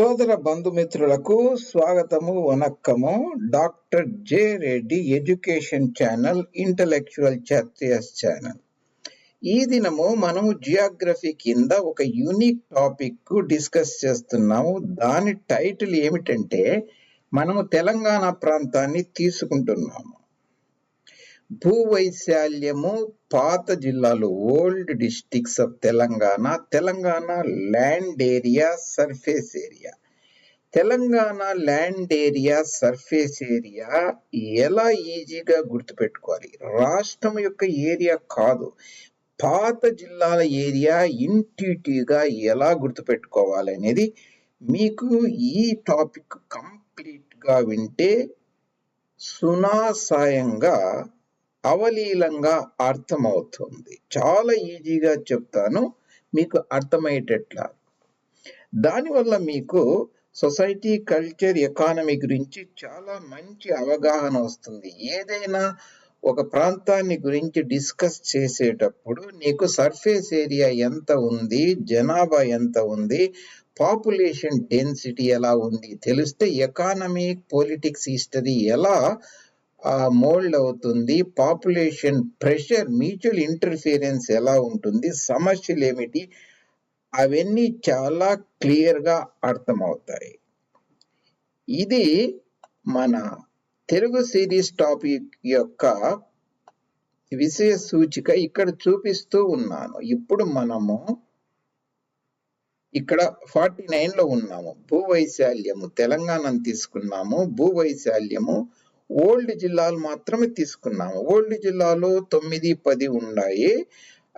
సోదర బంధుమిత్రులకు స్వాగతము వనక్కము. Doctor J Reddy education channel intellectual churches channel. ఈ దినము మనము జియోగ్రఫీ కింద ఒక యూనిక్ టాపిక్ డిస్కస్ చేస్తున్నాము. దాని టైటిల్ ఏమిటంటే మనము తెలంగాణ ప్రాంతాన్ని తీసుకుంటున్నాము. భూవైశాల్యము పాత జిల్లాలు old districts of Telangana Telangana land area surface area. Telangana land area surface area ఎలా ఈజీగా గుర్తుపెట్టుకోవాలి? రాష్ట్రం యొక్క ఏరియా కాదు పాత జిల్లాల ఏరియా ఇంట్యూటివ్గా ఎలా గుర్తుపెట్టుకోవాలి అనేది మీకు ఈ టాపిక్ కంప్లీట్గా వింటే సునాసాయంగా అవలీలంగా అర్థమవుతుంది. చాలా ఈజీగా చెప్తాను మీకు అర్థమయ్యేటట్లా. దానివల్ల మీకు సొసైటీ కల్చర్ ఎకానమీ గురించి చాలా మంచి అవగాహన వస్తుంది. ఏదైనా ఒక ప్రాంతాన్ని గురించి డిస్కస్ చేసేటప్పుడు నీకు సర్ఫేస్ ఏరియా ఎంత ఉంది జనాభా ఎంత ఉంది పాపులేషన్ డెన్సిటీ ఎలా ఉంది తెలిస్తే ఎకానమిక్ పొలిటిక్స్ హిస్టరీ ఎలా మోల్డ్ అవుతుంది. పాపులేషన్ ప్రెషర్ మ్యూచువల్ ఇంటర్ఫీరెన్స్ ఎలా ఉంటుంది సమస్యలు ఏమిటి అవన్నీ చాలా క్లియర్గా అర్థమవుతాయి. ఇది మన తెలుగు సిరీస్ టాపిక్ యొక్క విషయ సూచిక. ఇక్కడ చూపిస్తూ ఉన్నాను. ఇప్పుడు మనము ఇక్కడ ఫార్టీ నైన్లో ఉన్నాము. భూవైశాల్యము తెలంగాణను తీసుకున్నాము. భూవైశాల్యము ఓల్డ్ జిల్లాలు మాత్రమే తీసుకున్నాము. ఓల్డ్ జిల్లాలో తొమ్మిది పది ఉన్నాయి.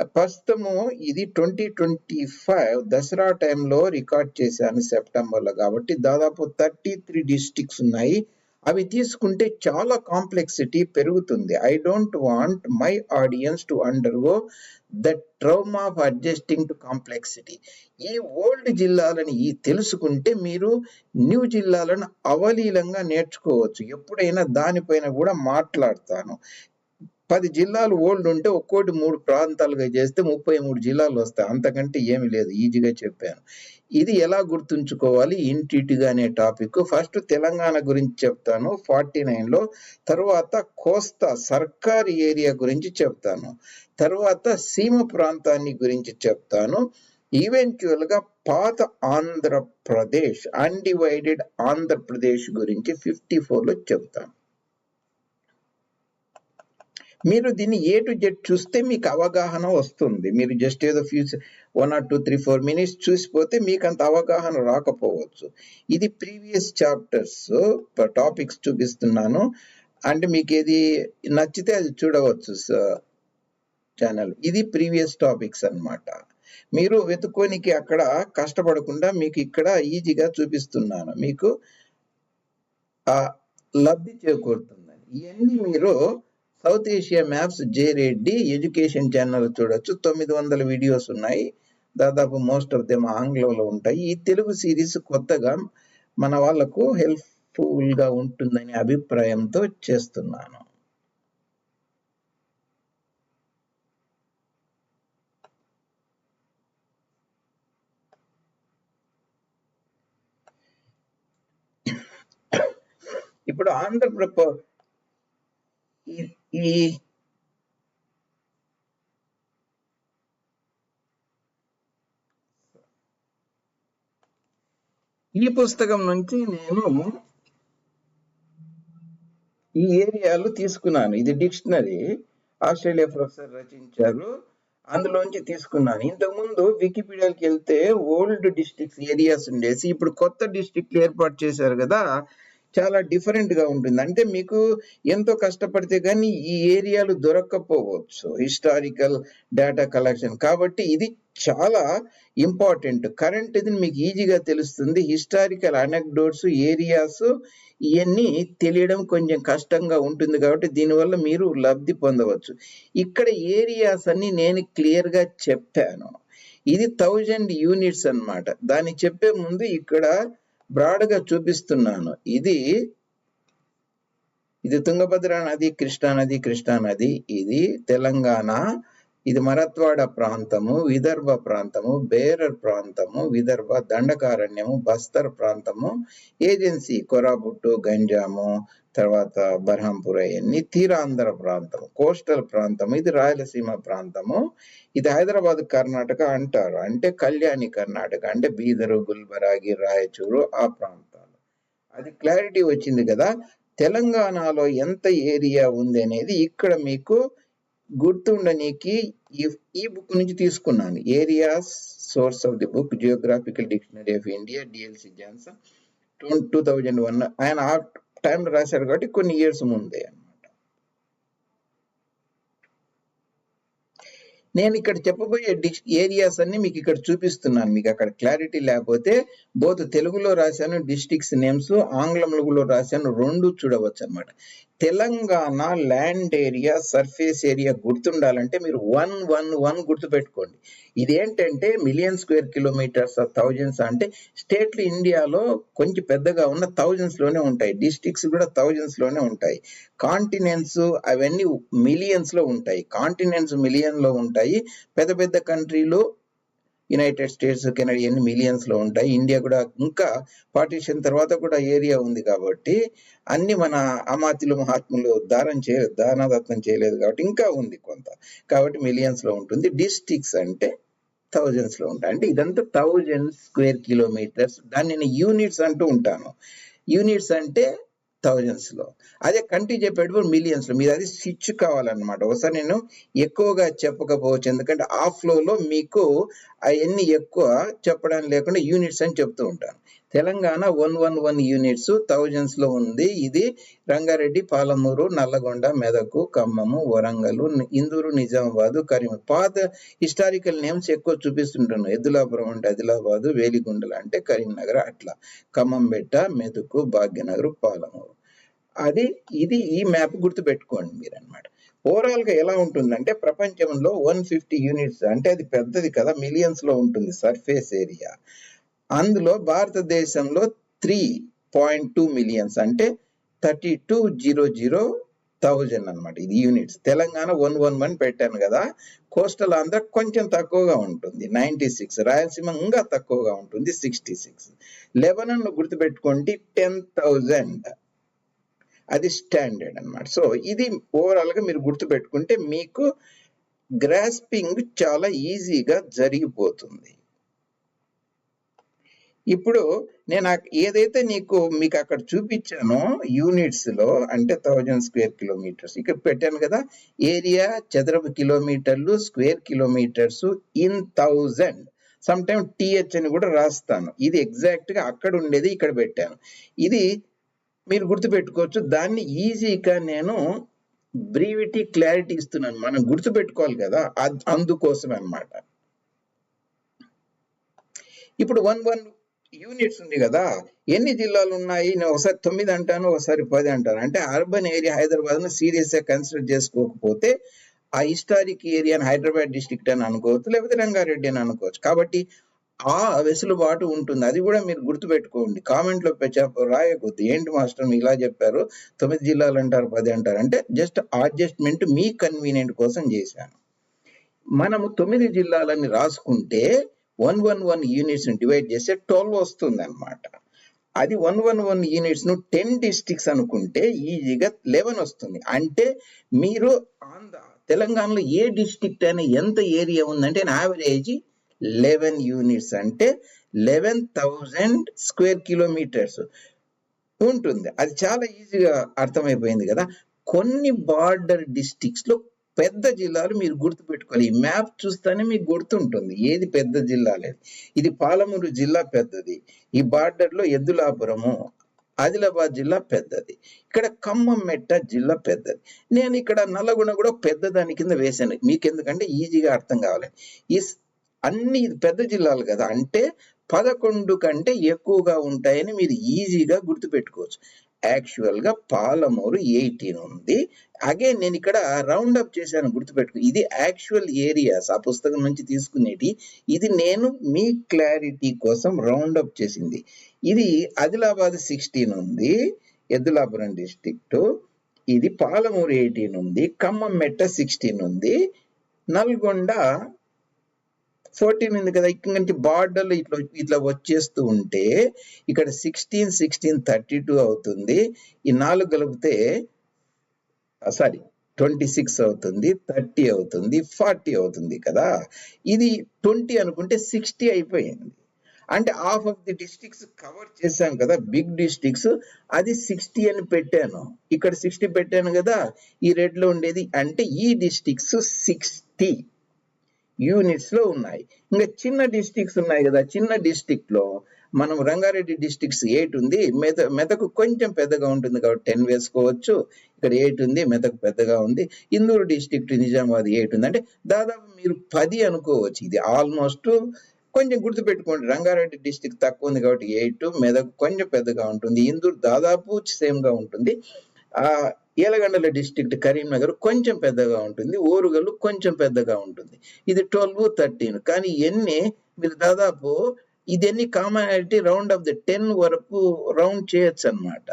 ప్రస్తుతము ఇది ట్వంటీ ట్వంటీ ఫైవ్. దసరా టైంలో రికార్డ్ చేశాను సెప్టెంబర్లో. కాబట్టి దాదాపు థర్టీ త్రీ డిస్టిక్స్ ఉన్నాయి. అవి తీసుకుంటే చాలా కాంప్లెక్సిటీ పెరుగుతుంది. I don't want my audience to undergo the trauma of adjusting to complexity ఈ ఓల్డ్ జిల్లాలని ఈ తెలుసుకుంటే మీరు న్యూ జిల్లాలను అవలీలంగా నేర్చుకోవచ్చు. ఎప్పుడైనా దానిపైన కూడా మాట్లాడతాను. పది జిల్లాలు ఓల్డ్ ఉంటే ఒక్కోటి మూడు ప్రాంతాలుగా చేస్తే ముప్పై మూడు జిల్లాలు వస్తాయి. అంతకంటే ఏమి లేదు. ఈజీగా చెప్పాను. ఇది ఎలా గుర్తుంచుకోవాలి? ఇంటిటిగా అనే టాపిక్. ఫస్ట్ తెలంగాణ గురించి చెప్తాను. ఫార్టీ నైన్లో తర్వాత కోస్తా సర్కార్ ఏరియా గురించి చెప్తాను. తర్వాత సీమ ప్రాంతాన్ని గురించి చెప్తాను. ఈవెంచువల్గా పాత ఆంధ్రప్రదేశ్ అన్డివైడెడ్ ఆంధ్రప్రదేశ్ గురించి ఫిఫ్టీ ఫోర్లో చెప్తాను. మీరు దీన్ని ఏ టు జెడ్ చూస్తే మీకు అవగాహన వస్తుంది. మీరు జస్ట్ ఏదో future one or two three four minutes చూసిపోతే మీకు అంత అవగాహన రాకపోవచ్చు. ఇది ప్రీవియస్ చాప్టర్స్ టాపిక్స్ చూపిస్తున్నాను. అంటే మీకు ఏది నచ్చితే అది చూడవచ్చు ఛానల్. ఇది ప్రీవియస్ టాపిక్స్ అన్నమాట. మీరు వెతుక్కోనికి అక్కడ కష్టపడకుండా మీకు ఇక్కడ ఈజీగా చూపిస్తున్నాను. మీకు లబ్ధి చేకూరుతుందని. ఇవన్నీ మీరు South Asia maps J Reddy education channel చూడొచ్చు. తొమ్మిది వందల వీడియోస్ ఉన్నాయి. దాదాపు మోస్ట్ ఆఫ్ దెమ్ ఆంగ్లంలో ఉంటాయి. ఈ తెలుగు సిరీస్ కొత్తగా మన వాళ్ళకు హెల్ప్ఫుల్గా ఉంటుందనే అభిప్రాయంతో చేస్తున్నాను. ఇప్పుడు ఆంధ్రప్రదేశ్ ఈ ఈ పుస్తకం నుంచి నేను ఈ ఏరియాలు తీసుకున్నాను. ఇది డిక్షనరీ ఆస్ట్రేలియా ప్రొఫెసర్ రచించారు. అందులోంచి తీసుకున్నాను. ఇంతకుముందు వికీపీడియాకి వెళ్తే ఓల్డ్ డిస్ట్రిక్ట్స్ ఏరియాస్ ఉండేసి ఇప్పుడు కొత్త డిస్ట్రిక్ట్లు ఏర్పాటు చేశారు కదా చాలా డిఫరెంట్గా ఉంటుంది. అంటే మీకు ఎంతో కష్టపడితే కానీ ఈ ఏరియాలు దొరక్కపోవచ్చు. హిస్టారికల్ డేటా కలెక్షన్ కాబట్టి ఇది చాలా ఇంపార్టెంట్ కరెంట్ ఇది మీకు ఈజీగా తెలుస్తుంది. హిస్టారికల్ అనెక్డోట్స్ ఏరియాస్ ఇవన్నీ తెలియడం కొంచెం కష్టంగా ఉంటుంది కాబట్టి దీనివల్ల మీరు లబ్ధి పొందవచ్చు. ఇక్కడ ఏరియాస్ అన్ని నేను క్లియర్గా చెప్పాను. ఇది థౌజండ్ యూనిట్స్ అన్నమాట. దాన్ని చెప్పే ముందు ఇక్కడ బ్రాడ్గా చూపిస్తున్నాను. ఇది ఇది తుంగభద్ర నది కృష్ణా నది కృష్ణా నది ఇది తెలంగాణ ఇది మరత్వాడ ప్రాంతము విదర్భ ప్రాంతము బేరర్ ప్రాంతము విదర్భ దండకారణ్యము బస్తర్ ప్రాంతము ఏజెన్సీ కొరాబుట్టు గంజాము తర్వాత బర్హంపుర ఇవన్నీ తీరాంధ్ర ప్రాంతం కోస్టల్ ప్రాంతం ఇది రాయలసీమ ప్రాంతము. ఇది హైదరాబాద్ కర్ణాటక అంటారు. అంటే కళ్యాణి కర్ణాటక అంటే బీదరు గుల్బరాగి రాయచూరు ఆ ప్రాంతాలు. అది క్లారిటీ వచ్చింది కదా తెలంగాణలో ఎంత ఏరియా ఉంది అనేది ఇక్కడ మీకు గుర్తుండనీకి ఈ ఈ బుక్ నుంచి తీసుకున్నాను. Areas source of the book geographical dictionary of India DLC Johnson two thousand one ఆయన ఆ టైంలో రాశారు కాబట్టి కొన్ని ఇయర్స్ ముందే అన్నమాట. నేను ఇక్కడ చెప్పబోయే ఏరియాస్ అన్ని మీకు ఇక్కడ చూపిస్తున్నాను. మీకు అక్కడ క్లారిటీ లేకపోతే బోత్ తెలుగులో రాశాను డిస్ట్రిక్ట్స్ నేమ్స్ ఆంగ్లంలో రాశాను రెండు చూడవచ్చు అనమాట Telangana land area surface area గుర్తుండాలంటే మీరు వన్ వన్ వన్ గుర్తుపెట్టుకోండి. ఇదేంటంటే మిలియన్ స్క్వేర్ కిలోమీటర్స్ థౌజండ్స్ అంటే స్టేట్లు ఇండియాలో కొంచెం పెద్దగా ఉన్న థౌజండ్స్లోనే ఉంటాయి. డిస్ట్రిక్ట్స్ కూడా థౌజండ్స్లోనే ఉంటాయి. కాంటినెంట్స్ అవన్నీ మిలియన్స్లో ఉంటాయి. కాంటినెంట్స్ మిలియన్లో ఉంటాయి. పెద్ద పెద్ద కంట్రీలు యునైటెడ్ స్టేట్స్ కెనడా ఇవన్నీ మిలియన్స్లో ఉంటాయి ఇండియా కూడా ఇంకా పార్టీషన్ తర్వాత కూడా ఏరియా ఉంది కాబట్టి అన్ని మన అమాత్యులు మహాత్ములు దానం చే దానదత్తం చేయలేదు కాబట్టి ఇంకా ఉంది కొంత. కాబట్టి మిలియన్స్లో ఉంటుంది. డిస్ట్రిక్ట్స్ అంటే థౌజండ్స్లో ఉంటాయి. అంటే ఇదంతా థౌజండ్ స్క్వేర్ కిలోమీటర్స్ దాన్ని నేను యూనిట్స్ అంటూ ఉంటాను. యూనిట్స్ అంటే థౌజండ్స్లో. అదే కంటి చెప్పేటప్పుడు మిలియన్స్లో. మీరు అది స్విచ్ కావాలన్నమాట. ఒకసారి నేను ఎక్కువగా చెప్పకపోవచ్చు. ఎందుకంటే ఆ లో మీకు అవన్నీ ఎక్కువ చెప్పడం లేకుండా యూనిట్స్ అని చెప్తూ ఉంటాను. Telangana one one one units థౌజండ్స్లో ఉంది. ఇది రంగారెడ్డి పాలమూరు నల్లగొండ మెదకు ఖమ్మము వరంగల్ ఇందూరు నిజామాబాద్ కరీం పాత హిస్టారికల్ నేమ్స్ ఎక్కువ చూపిస్తుంటాను. ఎద్దులాపురం అంటే ఆదిలాబాద్ వేలిగుండలు అంటే కరీంనగర్ అట్లా. ఖమ్మంబెట్ట మెదకు భాగ్యనగర్ పాలమూరు. అది ఇది ఈ మ్యాప్ గుర్తు పెట్టుకోండి మీరు అనమాట ఓవరాల్గా ఎలా ఉంటుందంటే ప్రపంచంలో వన్ ఫిఫ్టీ యూనిట్స్ అంటే అది పెద్దది కదా మిలియన్స్లో ఉంటుంది సర్ఫేస్ ఏరియా. అందులో భారతదేశంలో త్రీ పాయింట్ టూ మిలియన్స్ అంటే thirty two zero zero thousand అనమాట ఇది units. Telangana one one one పెట్టాను కదా కోస్టల్ ఆంధ్ర కొంచెం తక్కువగా ఉంటుంది నైన్టీ సిక్స్ రాయలసీమ ఇంకా తక్కువగా ఉంటుంది సిక్స్టీ సిక్స్. లెబనన్ గుర్తుపెట్టుకోండి టెన్ థౌజండ్. అది స్టాండర్డ్ అనమాట సో ఇది ఓవరాల్గా మీరు గుర్తుపెట్టుకుంటే మీకు గ్రాస్పింగ్ చాలా ఈజీగా జరిగిపోతుంది. ఇప్పుడు నేను ఏదైతే నీకు మీకు అక్కడ చూపించానో యూనిట్స్లో అంటే థౌజండ్ స్క్వేర్ కిలోమీటర్స్ ఇక్కడ పెట్టాను కదా ఏరియా చదరపు కిలోమీటర్లు square kilometres in thousand some time TH అని కూడా రాస్తాను. ఇది ఎగ్జాక్ట్గా అక్కడ ఉండేది ఇక్కడ పెట్టాను. ఇది మీరు గుర్తుపెట్టుకోవచ్చు దాన్ని ఈజీగా నేను బ్రీవిటీ క్లారిటీ ఇస్తున్నాను. మనం గుర్తుపెట్టుకోవాలి కదా అందుకోసం అన్నమాట ఇప్పుడు వన్ వన్ యూనిట్స్ ఉంది కదా. ఎన్ని జిల్లాలు ఉన్నాయి? నేను ఒకసారి తొమ్మిది అంటాను ఒకసారి పది అంటాను. అంటే అర్బన్ ఏరియా హైదరాబాద్ను సీరియస్గా కన్సిడర్ చేసుకోకపోతే ఆ హిస్టారిక్ ఏరియాని హైదరాబాద్ డిస్ట్రిక్ట్ అని అనుకోవచ్చు లేకపోతే రంగారెడ్డి అని అనుకోవచ్చు. కాబట్టి ఆ వెసులుబాటు ఉంటుంది. అది కూడా మీరు గుర్తుపెట్టుకోండి. కామెంట్లో పెట్ట ఏంటి మాస్టర్ మీరు ఇలా చెప్పారు? తొమ్మిది జిల్లాలు అంటారు పది అంటారు. అంటే జస్ట్ అడ్జస్ట్మెంట్ మీ కన్వీనియంట్ కోసం చేశాను. మనము తొమ్మిది జిల్లాలని రాసుకుంటే వన్ వన్ వన్ యూనిట్స్ని డివైడ్ చేస్తే ట్వెల్వ్ వస్తుంది అనమాట అది వన్ వన్ వన్ యూనిట్స్ను టెన్ డిస్ట్రిక్ట్స్ అనుకుంటే ఈజీగా లెవెన్ వస్తుంది. అంటే మీరు ఆంధ్ర తెలంగాణలో ఏ డిస్ట్రిక్ట్ అయినా ఎంత ఏరియా ఉందంటే యావరేజ్ లెవెన్ యూనిట్స్ అంటే లెవెన్ థౌజండ్ స్క్వేర్ కిలోమీటర్స్ ఉంటుంది. అది చాలా ఈజీగా అర్థమైపోయింది కదా. కొన్ని బార్డర్ డిస్టిక్స్లో లో పెద్ద జిల్లాలు మీరు గుర్తుపెట్టుకోవాలి. ఈ మ్యాప్ చూస్తేనే మీకు గుర్తుంటుంది. ఏది పెద్ద జిల్లా లేదు. ఇది పాలమూరు జిల్లా పెద్దది. ఈ బార్డర్లో ఎద్దులాపురము ఆదిలాబాద్ జిల్లా పెద్దది. ఇక్కడ ఖమ్మం మెట్ట జిల్లా పెద్దది. నేను ఇక్కడ నల్లగొండ కూడా పెద్ద దాని కింద వేశాను. మీకు ఎందుకంటే ఈజీగా అర్థం కావాలి. ఈ అన్ని ఇది పెద్ద జిల్లాలు కదా. అంటే పదకొండు కంటే ఎక్కువగా ఉంటాయని మీరు ఈజీగా గుర్తుపెట్టుకోవచ్చు. యాక్చువల్గా పాలమూరు ఎయిటీన్ ఉంది. అగైన్ నేను ఇక్కడ రౌండ్ అప్ చేశాను గుర్తుపెట్టుకు. ఇది యాక్చువల్ ఏరియాస్ ఆ పుస్తకం నుంచి తీసుకునేటి. ఇది నేను మీ క్లారిటీ కోసం రౌండ్ అప్ చేసింది. ఇది ఆదిలాబాద్ సిక్స్టీన్ ఉంది. ఎద్దులాపురం డిస్టిక్ట్ ఇది పాలమూరు ఎయిటీన్ ఉంది. ఖమ్మం మెట్ట సిక్స్టీన్ ఉంది. నల్గొండ ఫోర్టీన్ ఉంది కదా ఇక్కడ నుంచి బార్డర్లు ఇట్లా ఇట్లా వచ్చేస్తూ ఉంటే ఇక్కడ సిక్స్టీన్ సిక్స్టీన్ థర్టీ టూ అవుతుంది. ఈ నాలుగు కలిపితే సారీ ట్వంటీ సిక్స్ అవుతుంది థర్టీ అవుతుంది ఫార్టీ అవుతుంది కదా. ఇది ట్వంటీ అనుకుంటే సిక్స్టీ అయిపోయింది. అంటే half of the districts cover చేశాం కదా బిగ్ డిస్ట్రిక్ట్స్ అది సిక్స్టీ అని పెట్టాను. ఇక్కడ సిక్స్టీ పెట్టాను కదా ఈ రెడ్లో ఉండేది. అంటే ఈ డిస్ట్రిక్ట్స్ సిక్స్టీ. యూనిట్స్లో ఉన్నాయి. ఇంకా చిన్న డిస్ట్రిక్ట్స్ ఉన్నాయి కదా చిన్న డిస్ట్రిక్ట్లో మనం రంగారెడ్డి డిస్ట్రిక్ట్స్ ఎయిట్ ఉంది. మెద మెదకు కొంచెం పెద్దగా ఉంటుంది కాబట్టి టెన్ వేసుకోవచ్చు ఇక్కడ ఎయిట్ ఉంది మెదకు పెద్దగా ఉంది. ఇందూరు డిస్ట్రిక్ట్ నిజామాబాద్ ఎయిట్ ఉంది. అంటే దాదాపు మీరు పది అనుకోవచ్చు. ఇది ఆల్మోస్ట్ కొంచెం గుర్తుపెట్టుకోండి రంగారెడ్డి డిస్ట్రిక్ట్ తక్కువ ఉంది కాబట్టి ఎయిట్ మెదక్ కొంచెం పెద్దగా ఉంటుంది. ఇందూరు దాదాపు సేమ్గా ఉంటుంది. ఏలగండల డిస్టిక్ట్ కరీంనగర్ కొంచెం పెద్దగా ఉంటుంది ఓరుగల్లు కొంచెం పెద్దగా ఉంటుంది. ఇది ట్వెల్వ్ థర్టీన్ కానీ ఎన్ని మీరు దాదాపు ఇదన్నీ commonality round off the ten వరకు రౌండ్ చేయొచ్చు అన్నమాట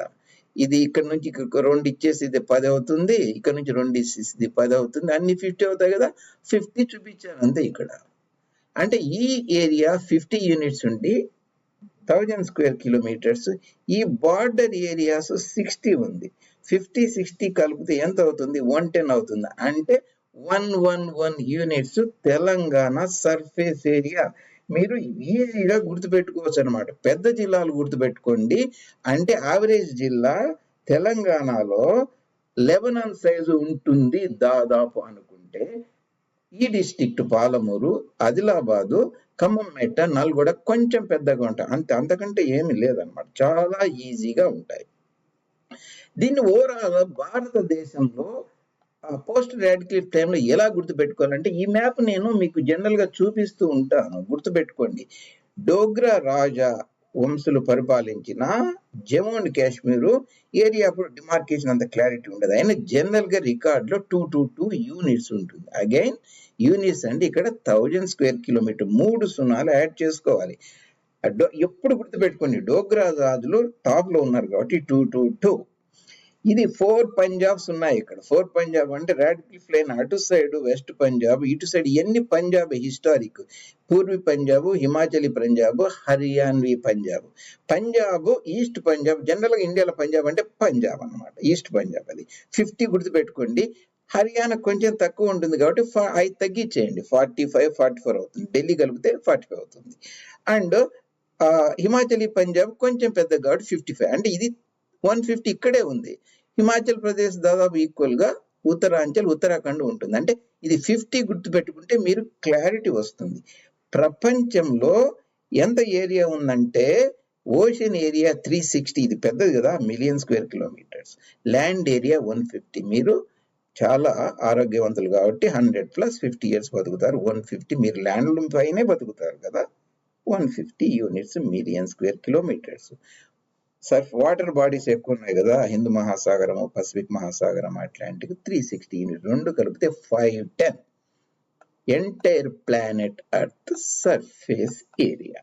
ఇది ఇక్కడ నుంచి ఇక్కడ రెండు ఇచ్చేసి ఇది పది అవుతుంది ఇక్కడ నుంచి రెండు ఇచ్చేసి ఇది పది అవుతుంది అన్ని ఫిఫ్టీ అవుతాయి కదా ఫిఫ్టీ చూపించారు అంతే ఇక్కడ. అంటే ఈ ఏరియా ఫిఫ్టీ యూనిట్స్ ఉండి థౌజండ్ స్క్వేర్ కిలోమీటర్స్ ఈ బార్డర్ ఏరియాస్ సిక్స్టీ ఉంది. ఫిఫ్టీ సిక్స్టీ కలిపితే ఎంత అవుతుంది వన్ టెన్ అవుతుంది. అంటే one one one units Telangana surface area. మీరు ఈజీగా గుర్తుపెట్టుకోవచ్చు అనమాట పెద్ద జిల్లాలు గుర్తుపెట్టుకోండి. అంటే యావరేజ్ జిల్లా తెలంగాణలో లెబనాన్ సైజు ఉంటుంది దాదాపు అనుకుంటే. ఈ డిస్టిక్ట్ పాలమూరు ఆదిలాబాదు ఖమ్మం మెట్ట నల్గొండ కొంచెం పెద్దగా ఉంటాయి. అంతే అంతకంటే ఏమీ లేదనమాట. చాలా ఈజీగా ఉంటాయి. దీన్ని ఓవరాల్ భారతదేశంలో పోస్ట్ రాడిక్లిఫ్ టైంలో ఎలా గుర్తుపెట్టుకోవాలంటే ఈ మ్యాప్ నేను మీకు జనరల్గా చూపిస్తూ ఉంటాను. గుర్తుపెట్టుకోండి. డోగ్రా రాజా వంశులు పరిపాలించిన జమ్మూ అండ్ కాశ్మీర్ ఏరియా అప్పుడు డిమార్కేషన్ అంత క్లారిటీ ఉండదు. అయినా జనరల్గా రికార్డులో రికార్డ్లో టూ టూ టూ యూనిట్స్ ఉంటుంది. అగైన్ యూనిట్స్ అంటే ఇక్కడ థౌజండ్ స్క్వేర్ కిలోమీటర్ మూడు సున్నాలు యాడ్ చేసుకోవాలి. ఎప్పుడు గుర్తుపెట్టుకోండి డోగ్రా రాజులు టాప్లో ఉన్నారు కాబట్టి టూ టూ టూ ఇది ఫోర్ పంజాబ్స్ ఉన్నాయి ఇక్కడ. ఫోర్ పంజాబ్ అంటే రాడిక్లిఫ్ లైన్ అటు సైడ్ వెస్ట్ పంజాబ్ ఇటు సైడ్ ఎన్ని పంజాబ్ హిస్టారిక్? పూర్వీ పంజాబ్ హిమాచలి పంజాబ్ హర్యాన్వీ పంజాబ్. పంజాబ్ ఈస్ట్ పంజాబ్ జనరల్గా ఇండియాలో పంజాబ్ అంటే పంజాబ్ అన్నమాట. ఈస్ట్ పంజాబ్ అది. ఫిఫ్టీ గుర్తుపెట్టుకోండి. హర్యానా కొంచెం తక్కువ ఉంటుంది కాబట్టి ఫా- ఐదు తగ్గించేయండి. ఫార్టీ ఫైవ్ ఫార్టీ ఫోర్ అవుతుంది. ఢిల్లీ కలిపితే ఫార్టీ ఫైవ్ అవుతుంది. అండ్ హిమాచలి పంజాబ్ కొంచెం పెద్ద కాబట్టి ఫిఫ్టీ ఫైవ్. అంటే ఇది వన్ ఫిఫ్టీ ఇక్కడే ఉంది. హిమాచల్ ప్రదేశ్ దాదాపు ఈక్వల్గా ఉత్తరాంచల్ ఉత్తరాఖండ్ ఉంటుంది. అంటే ఇది ఫిఫ్టీ గుర్తుపెట్టుకుంటే మీరు క్లారిటీ వస్తుంది. ప్రపంచంలో ఎంత ఏరియా ఉందంటే ఓషన్ ఏరియా త్రీ సిక్స్టీ ఇది పెద్దది కదా million square kilometres land area one fifty మీరు చాలా ఆరోగ్యవంతులు కాబట్టి హండ్రెడ్ ప్లస్ ఫిఫ్టీ ఇయర్స్ బతుకుతారు. వన్ ఫిఫ్టీ మీరు ల్యాండ్ పైనే బతుకుతారు కదా. One fifty units million square kilometres surf water bodies ఎక్కువ ఉన్నాయి కదా హిందూ మహాసాగరము పసిఫిక్ మహాసాగరం అట్లాంటిక్ త్రీ సిక్స్టీ యూనిట్ రెండు కలిపితే five ten entire planet earth surface area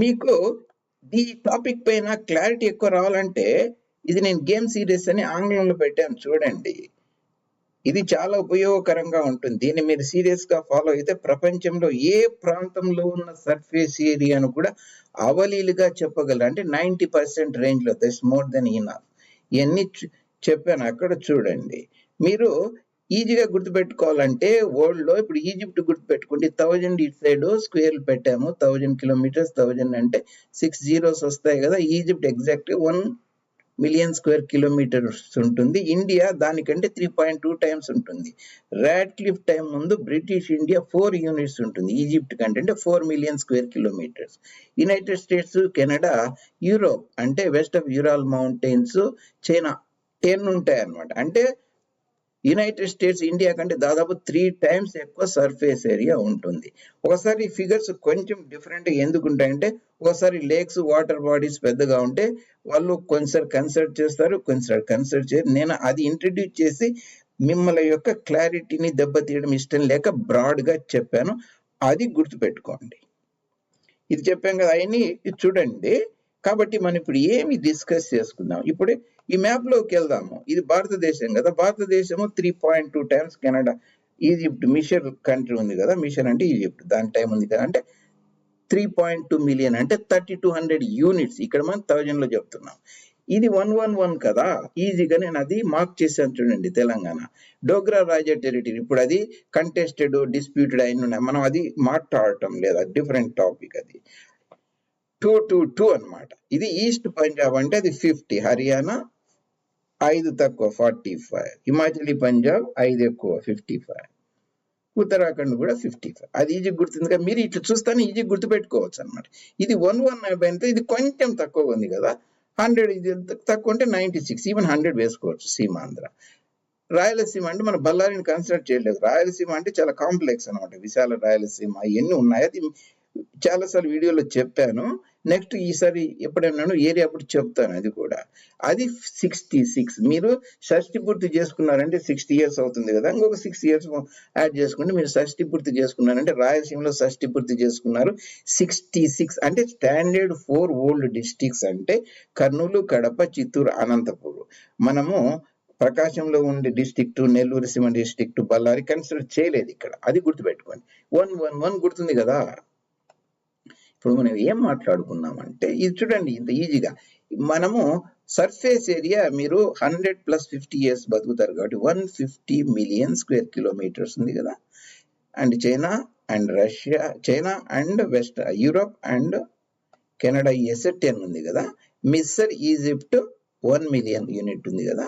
మీకు ఈ టాపిక్ పైన క్లారిటీ ఎక్కువ రావాలంటే ఇది నేను గేమ్ సిరీస్ అని ఆంగ్లంలో పెట్టాను చూడండి. ఇది చాలా ఉపయోగకరంగా ఉంటుంది. దీన్ని మీరు సీరియస్గా ఫాలో అయితే ప్రపంచంలో ఏ ప్రాంతంలో ఉన్న సర్ఫేస్ ఏరియాను కూడా అవలీలుగా చెప్పగలరు. అంటే నైంటీ పర్సెంట్ రేంజ్లో మోర్ దెన్ ఇనఫ్ ఇవన్నీ చెప్పాను. అక్కడ చూడండి. మీరు ఈజీగా గుర్తుపెట్టుకోవాలంటే వరల్డ్లో ఇప్పుడు ఈజిప్ట్ గుర్తుపెట్టుకోండి. థౌజండ్ ఇటు సైడ్ స్క్వేర్ పెట్టాము. థౌజండ్ కిలోమీటర్స్ థౌజండ్ అంటే సిక్స్ జీరోస్ వస్తాయి కదా. Egypt exact one million square kilometres ఉంటుంది. ఇండియా దానికంటే త్రీ పాయింట్ టూ టైమ్స్ ఉంటుంది. రాడ్ క్లిఫ్ టైం ముందు బ్రిటిష్ ఇండియా ఫోర్ యూనిట్స్ ఉంటుంది. ఈజిప్ట్ కంటే అంటే four million square kilometres United States Canada Europe అంటే west of Ural mountains China ten ఉంటాయి అన్నమాట అంటే యునైటెడ్ స్టేట్స్ ఇండియా కంటే దాదాపు త్రీ టైమ్స్ ఎక్కువ సర్ఫేస్ ఏరియా ఉంటుంది. ఒకసారి ఫిగర్స్ కొంచెం డిఫరెంట్ ఎందుకు ఉంటాయంటే ఒకసారి లేక్స్ వాటర్ బాడీస్ పెద్దగా ఉంటే వాళ్ళు కొంచెం కన్సల్ట్ చేస్తారు కొంచెం కన్సల్ట్ చేయరు. నేను అది ఇంట్రడ్యూస్ చేసి మిమ్మల్ని యొక్క క్లారిటీని దెబ్బతీయడం ఇష్టం లేక బ్రాడ్గా చెప్పాను. అది గుర్తుపెట్టుకోండి. ఇది చెప్పాం కదా అవన్నీ ఇది చూడండి. కాబట్టి మనం ఇప్పుడు ఏమి డిస్కస్ చేసుకుందాం? ఇప్పుడు ఈ మ్యాప్లోకి వెళ్దాము. ఇది భారతదేశం కదా. భారతదేశము three point two times Canada Egypt machine country ఉంది కదా. మిషన్ అంటే ఈజిప్ట్ దాని టైం ఉంది కదా. అంటే త్రీ పాయింట్ టూ మిలియన్ అంటే థర్టీ టూ హండ్రెడ్ యూనిట్స్ ఇక్కడ మనం థౌజండ్లో చెప్తున్నాం. ఇది వన్ వన్ వన్ కదా. ఈజీగా నేను అది మార్క్ చేశాను చూడండి తెలంగాణ. డోగ్రా రాజా టెరిటరీ ఇప్పుడు అది కంటెస్టెడ్ డిస్ప్యూటెడ్ అయిన ఉన్నాయి. మనం అది మాట్లాడటం లేదా డిఫరెంట్ టాపిక్ అది. టూ టూ టూ అన్నమాట. ఇది ఈస్ట్ పంజాబ్ అంటే అది ఫిఫ్టీ హర్యానా ఐదు తక్కువ ఫార్టీ ఫైవ్ హిమాచలీ పంజాబ్ ఐదు ఎక్కువ ఫిఫ్టీ ఫైవ్ ఉత్తరాఖండ్ కూడా ఫిఫ్టీ ఫైవ్ అది ఈజీ గుర్తుంది కదా. మీరు ఇట్లా చూస్తానే ఈజీ గుర్తు పెట్టుకోవచ్చు అనమాట ఇది వన్ వన్ నైన్ ఇది కొంచెం తక్కువ ఉంది కదా. హండ్రెడ్ ఇది తక్కువ అంటే నైన్టీ సిక్స్ ఈవెన్ హండ్రెడ్ వేసుకోవచ్చు సీమాంధ్ర. రాయలసీమ అంటే మన బళ్ళారిని కన్సిడర్ చేయలేదు. రాయలసీమ అంటే చాలా కాంప్లెక్స్ అనమాట విశాల రాయలసీమ ఇవన్నీ ఉన్నాయి. అది చాలాసార్లు వీడియోలో చెప్పాను. నెక్స్ట్ ఈసారి ఎప్పుడైనా ఏరియా అప్పుడు చెప్తాను అది కూడా. అది సిక్స్టీ సిక్స్ మీరు షష్టి పూర్తి చేసుకున్నారంటే సిక్స్టీ ఇయర్స్ అవుతుంది కదా. ఇంకొక సిక్స్ ఇయర్స్ యాడ్ చేసుకుంటే మీరు షష్టి పూర్తి చేసుకున్నారంటే రాయలసీమలో షష్టి పూర్తి చేసుకున్నారు. సిక్స్టీ సిక్స్ అంటే స్టాండర్డ్ ఫోర్ ఓల్డ్ డిస్టిక్స్ అంటే కర్నూలు కడప చిత్తూరు అనంతపూర్. మనము ప్రకాశంలో ఉండే డిస్టిక్ట్ నెల్లూరు సీమ డిస్ట్రిక్ట్ బళ్ళారి కన్సిడర్ చేయలేదు ఇక్కడ. అది గుర్తుపెట్టుకోండి. వన్ వన్ వన్ గుర్తుంది కదా. ఇప్పుడు మనం ఏం మాట్లాడుకున్నామంటే ఇది చూడండి ఇంత ఈజీగా. మనము సర్ఫేస్ ఏరియా మీరు హండ్రెడ్ ప్లస్ ఫిఫ్టీ ఇయర్స్ బతుకుతారు కాబట్టి one fifty million square kilometres ఉంది కదా. And China and Russia China and west Europe and Canada USA ten ఉంది కదా. Misr Egypt one million unit ఉంది కదా.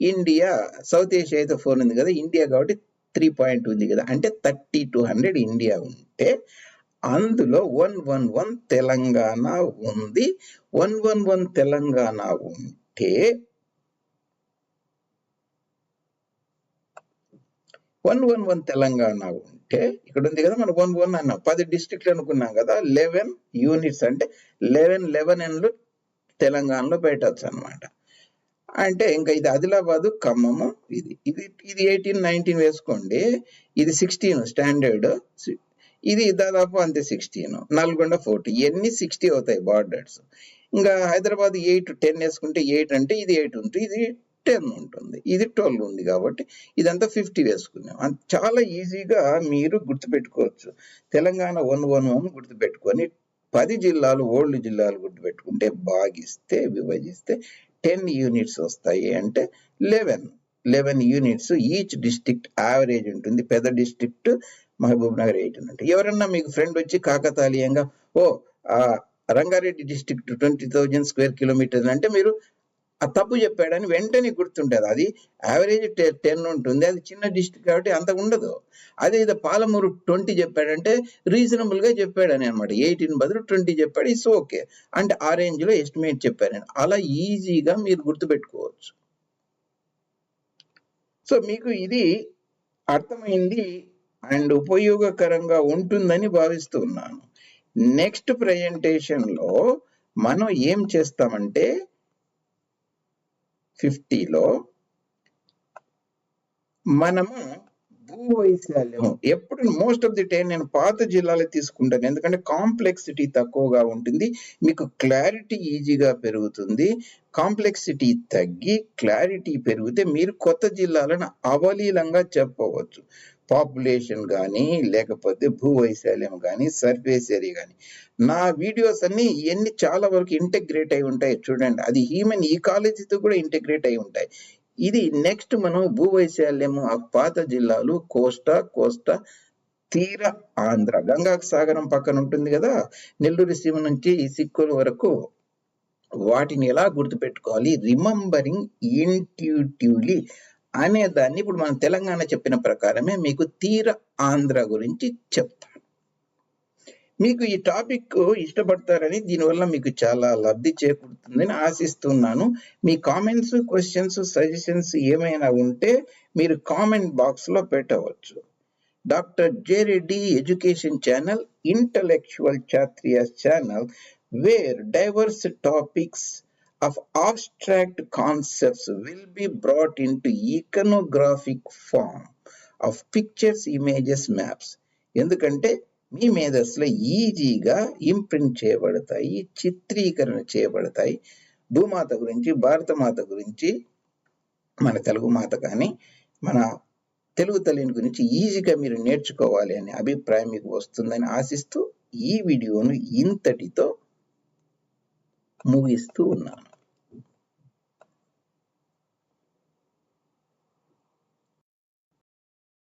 ఇండియా సౌత్ ఏషియా అయితే ఫోర్ ఉంది కదా. ఇండియా కాబట్టి త్రీ పాయింట్ ఉంది కదా. అంటే థర్టీ టూ హండ్రెడ్ ఇండియా ఉంటే అందులో వన్ వన్ వన్ తెలంగాణ ఉంది. వన్ వన్ వన్ తెలంగాణ ఉంటే వన్ వన్ వన్ తెలంగాణ ఉంటే ఇక్కడ ఉంది కదా మనం వన్ వన్ అన్నాం. పది డిస్ట్రిక్ట్లు అనుకున్నాం కదా లెవెన్ యూనిట్స్ అంటే లెవెన్ లెవెన్ ఎన్లు తెలంగాణలో పెట్టచ్చు అన్నమాట. అంటే ఇంకా ఇది ఆదిలాబాదు ఖమ్మము ఇది ఇది ఇది ఎయిటీన్ నైన్టీన్ వేసుకోండి. ఇది సిక్స్టీన్ స్టాండర్డ్ ఇది దాదాపు అంతే సిక్స్టీన్ నల్గొండ ఫోర్టీ ఇవన్నీ సిక్స్టీ అవుతాయి బార్డర్స్ ఇంకా హైదరాబాద్ ఎయిట్ టెన్ వేసుకుంటే ఎయిట్ అంటే ఇది ఎయిట్ ఉంటుంది. ఇది టెన్ ఉంటుంది. ఇది ట్వెల్వ్ ఉంది కాబట్టి ఇదంతా ఫిఫ్టీ వేసుకున్నాం. చాలా ఈజీగా మీరు గుర్తుపెట్టుకోవచ్చు. తెలంగాణ వన్ వన్ వన్ గుర్తుపెట్టుకొని పది జిల్లాలు ఓల్డ్ జిల్లాలు గుర్తుపెట్టుకుంటే భాగిస్తే విభజిస్తే టెన్ యూనిట్స్ వస్తాయి అంటే eleven eleven units each district average ఉంటుంది. పెద్ద డిస్ట్రిక్ట్ మహబూబ్ నగర్ ఎయిట్ అంటే ఎవరన్నా మీకు ఫ్రెండ్ వచ్చి కాకతాళీయంగా ఓ ఆ Rangareddy district twenty thousand square kilometres అంటే మీరు ఆ తప్పు చెప్పాడని వెంటనే గుర్తుంటుంది అది యావరేజ్ టెన్ ఉంటుంది. అది చిన్న డిస్ట్రిక్ట్ కాబట్టి అంత ఉండదు. అదే ఇది పాలమూరు ట్వంటీ చెప్పాడంటే రీజనబుల్గా చెప్పాడని అనమాట ఎయిటీన్ బదులు ట్వంటీ చెప్పాడు ఇట్స్ ఓకే అంటే ఆ రేంజ్లో ఎస్టిమేట్ చెప్పారని అలా ఈజీగా మీరు గుర్తుపెట్టుకోవచ్చు. సో మీకు ఇది అర్థమైంది అండ్ ఉపయోగకరంగా ఉంటుందని భావిస్తున్నాను. నెక్స్ట్ ప్రజెంటేషన్లో మనం ఏం చేస్తామంటే ఫిఫ్టీలో మనము భూవైశాల్యం ఎప్పుడు మోస్ట్ ఆఫ్ ది టైం నేను పాత జిల్లాలో తీసుకుంటాను. ఎందుకంటే కాంప్లెక్సిటీ తక్కువగా ఉంటుంది మీకు క్లారిటీ ఈజీగా పెరుగుతుంది. కాంప్లెక్సిటీ తగ్గి క్లారిటీ పెరిగితే మీరు కొత్త జిల్లాలను అవలీలంగా చెప్పవచ్చు. పాపులేషన్ కానీ లేకపోతే భూవైశాల్యం కానీ సర్ఫేస్ ఏరియా కానీ నా వీడియోస్ అన్ని ఇవన్నీ చాలా వరకు ఇంటగ్రేట్ అయి ఉంటాయి చూడండి. అది హ్యూమన్ ఈకాలజీతో కూడా ఇంటగ్రేట్ అయి ఉంటాయి. ఇది నెక్స్ట్ మనం భూవైశాల్యము ఆ పాత జిల్లాలు కోస్టా కోస్టా తీర ఆంధ్ర. గంగా సాగరం పక్కన ఉంటుంది కదా? నెల్లూరు సీమ నుంచి సిక్కుల వరకు వాటిని ఎలా గుర్తుపెట్టుకోవాలి? రిమంబరింగ్ ఇంట్యూటివ్లీ అనే దాన్ని ఇప్పుడు మనం తెలంగాణ చెప్పిన ప్రకారమే మీకు తీర ఆంధ్ర గురించి చెప్తాను. మీకు ఈ టాపిక్ ఇష్టపడతారని దీనివల్ల మీకు చాలా లబ్ధి చేకూరుతుందని ఆశిస్తున్నాను. మీ కామెంట్స్ క్వశ్చన్స్ సజెషన్స్ ఏమైనా ఉంటే మీరు కామెంట్ బాక్స్లో పెట్టవచ్చు. Doctor J Reddy education channel intellectual Chhatriyas channel where diverse topics of abstract concepts will be brought into iconographic form of pictures, images, maps. ఎందుకంటే మీ మేధస్సులో ఈజీగా ఇంప్రింట్ చేయబడతాయి చిత్రీకరణ చేయబడతాయి భూమాత గురించి భారతమాత గురించి మన తెలుగు మాత కానీ మన తెలుగు తల్లిని గురించి ఈజీగా మీరు నేర్చుకోవాలి అనే అభిప్రాయం మీకు వస్తుందని ఆశిస్తూ ఈ వీడియోను ఇంతటితో ముగిస్తూ ఉన్నాను.